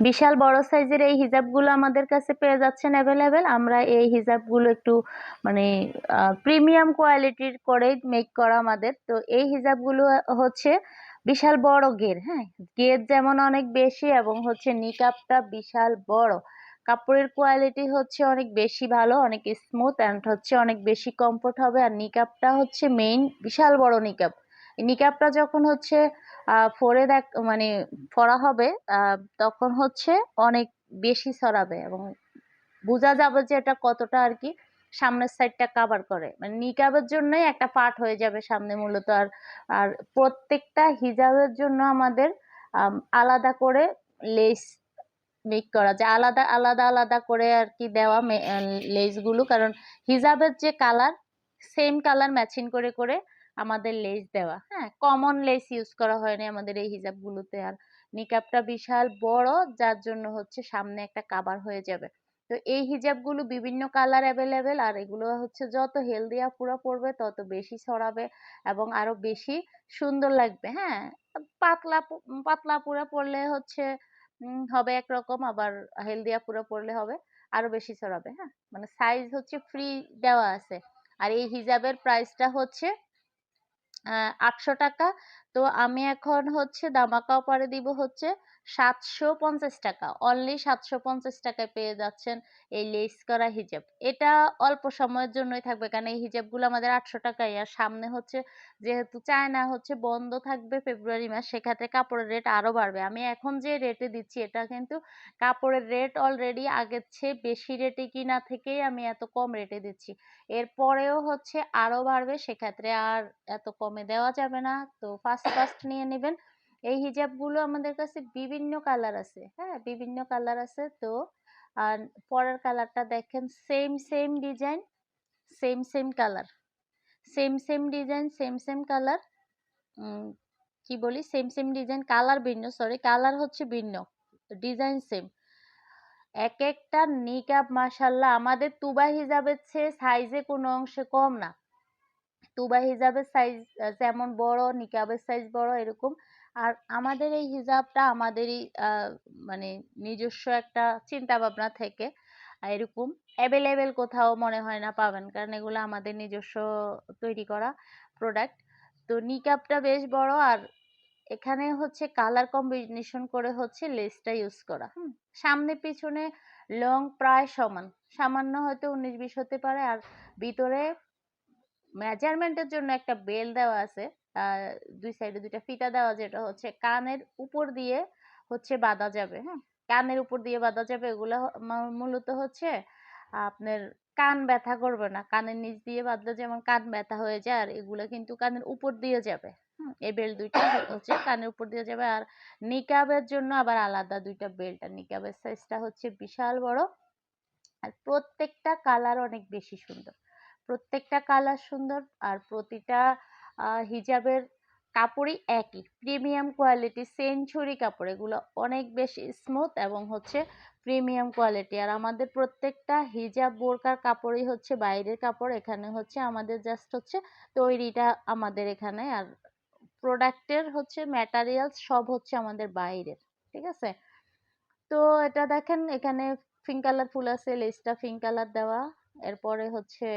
বিশাল বড় সাইজের এই হিজাবগুলো আমাদের কাছে পেয়ে যাচ্ছেন অ্যাভেলেবেল আমরা এই হিজাবগুলো একটু মানে প্রিমিয়াম কোয়ালিটির করে মেক করা আমাদের। তো এই হিজাবগুলো হচ্ছে বিশাল বড় গের হ্যাঁ? গের যেমন অনেক বেশি এবং হচ্ছে নিকাবটা বিশাল বড়। কাপড়ের কোয়ালিটি হচ্ছে অনেক বেশি ভালো, অনেক স্মুথ অ্যান্ড হচ্ছে অনেক বেশি কমফোর্ট হবে। আর নিকাবটা হচ্ছে মেইন বিশাল বড় নিকাব নিকাবটা যখন হচ্ছে ফোরে দেখ মানে পরা হবে তখন হচ্ছে অনেক বেশি ছড়াবে এবং বোঝা যাবে যে এটা কতটা আর কি সামনের সাইডটা কাভার করে। মানে নিকাবের জন্যই একটা পার্ট হয়ে যাবে সামনে মূলত। আর আর প্রত্যেকটা হিজাবের জন্য আমাদের আম, আলাদা করে লেস মেক করা যায়। আলাদা আলাদা আলাদা করে আর কি দেওয়া লেসগুলো কারণ হিজাবের যে কালার সেম কালার ম্যাচিং করে করে আমাদের লেস দেওয়া। হ্যাঁ কমন লেস ইউজ করা হয়নি আমাদের এই হিজাবগুলোতে। আর নিকাবটা বিশাল বড়, যার জন্য হচ্ছে সামনে একটা কাভার হয়ে যাবে। তো এই হিজাবগুলো বিভিন্ন কালার অ্যাভেলেবেল আর এগুলো হচ্ছে যত হেলদি আপুরা পরবে, তত বেশি ছড়াবে এবং আরও বেশি সুন্দর লাগবে। হ্যাঁ পাতলা পাতলা আপুরা পরলে হচ্ছে হবে একরকম, আবার হেলদি আপুরা পরলে হবে আরও বেশি ছড়াবে। হ্যাঁ মানে সাইজ হচ্ছে ফ্রি দেওয়া আছে। আর এই হিজাবের প্রাইসটা হচ্ছে আটশো টাকা তো আমি এখন হচ্ছে দামাকা অফারে দিব হচ্ছে সাতশো পঞ্চাশ টাকা। অনলি সাতশো পঞ্চাশ টাকায় পেয়ে যাচ্ছেন এই লেস করা হিজাব। এটা অল্প সময়ের জন্যই থাকবে কারণ এই হিজাবগুলো আমাদের আটশো টাকাই আর সামনে হচ্ছে যেহেতু চায়না হচ্ছে বন্ধ থাকবে ফেব্রুয়ারি মাস, সেক্ষেত্রে কাপড়ের রেট আরও বাড়বে। আমি এখন যে রেটে দিচ্ছি, এটা কিন্তু কাপড়ের রেট অলরেডি আগের চেয়ে বেশি রেটে কিনা থেকেই আমি এত কম রেটে দিচ্ছি। এরপরেও হচ্ছে আরও বাড়বে, সেক্ষেত্রে আর এত কমে দেওয়া যাবে না। তো ফার্স্ট ফার্স্ট নিয়ে নেবেন। এই হিজাবগুলো আমাদের কাছে বিভিন্ন কালার আছে হ্যাঁ? বিভিন্ন কালার আছে তো। আর পরের কালারটা দেখেন same same design same same colour same same design same same colour কি বলি? সেম সেম ডিজাইন কালার ভিন্ন সরি কালার হচ্ছে ভিন্ন ডিজাইন সেম এক একটা নিকাব মাশাল্লাহ আমাদের তুবা হিজাবের চেয়ে সাইজে কোনো অংশে কম না। তুবা হিজাবের সাইজ যেমন বড়, নিকাবের সাইজ বড়, এরকম। আর আমাদের এই হিজাবটা আমাদেরই মানে নিজস্ব একটা চিন্তা ভাবনা থেকে এরকম অ্যাভেলেবেল কোথাও মনে হয় না পাবেন। কারণ এগুলো আমাদের নিজস্ব তৈরি করা প্রোডাক্ট তো নিকাবটা বেশ বড়, আর এখানে হচ্ছে কালার কম্বিনেশন করে হচ্ছে লেসটা ইউজ করা। সামনে পিছনে লং প্রায় সমান। সামান্য হয়তো উনিশ বিশ হতে পারে, আর ভিতরে মেজারমেন্টের জন্য একটা বেল দেওয়া আছে। দুই সাইডে দুইটা ফিতা দেওয়া, যেটা হচ্ছে কানের উপর দিয়ে হচ্ছে বাঁধা যাবে হ্যাঁ? কানের উপর দিয়ে বাঁধা যাবে, এগুলো মূলত হচ্ছে আপনার কান ব্যথা করবে না। কানের নিচ দিয়ে বাঁধলে যেমন কান ব্যথা হয়ে যায়, আর এগুলো কিন্তু কানের উপর দিয়ে যাবে এই বেল্ট দুইটা হচ্ছে কানের উপর দিয়ে যাবে, আর নিকাবের জন্য আবার আলাদা দুইটা বেল্ট আর নিকাবের সাইজটা হচ্ছে বিশাল বড়, আর প্রত্যেকটা কালার অনেক বেশি সুন্দর। প্রত্যেকটা কালার সুন্দর আর প্রতিটা হিজাবের কাপড়ই একই। প্রিমিয়াম কোয়ালিটি সেঞ্চুরি কাপড়, এগুলো অনেক বেশি স্মুথ এবং হচ্ছে প্রিমিয়াম কোয়ালিটি। আর আমাদের প্রত্যেকটা হিজাব বোরকার কাপড়ই হচ্ছে বাইরের কাপড়, এখানে হচ্ছে আমাদের জাস্ট হচ্ছে তৈরিটা আমাদের এখানে। আর প্রোডাক্টের হচ্ছে ম্যাটারিয়ালস সব হচ্ছে আমাদের বাইরের, ঠিক আছে? তো এটা দেখেন, এখানে পিঙ্ক কালার ফুল আছে লেসটা পিঙ্ক কালার দেওয়া। এরপরে হচ্ছে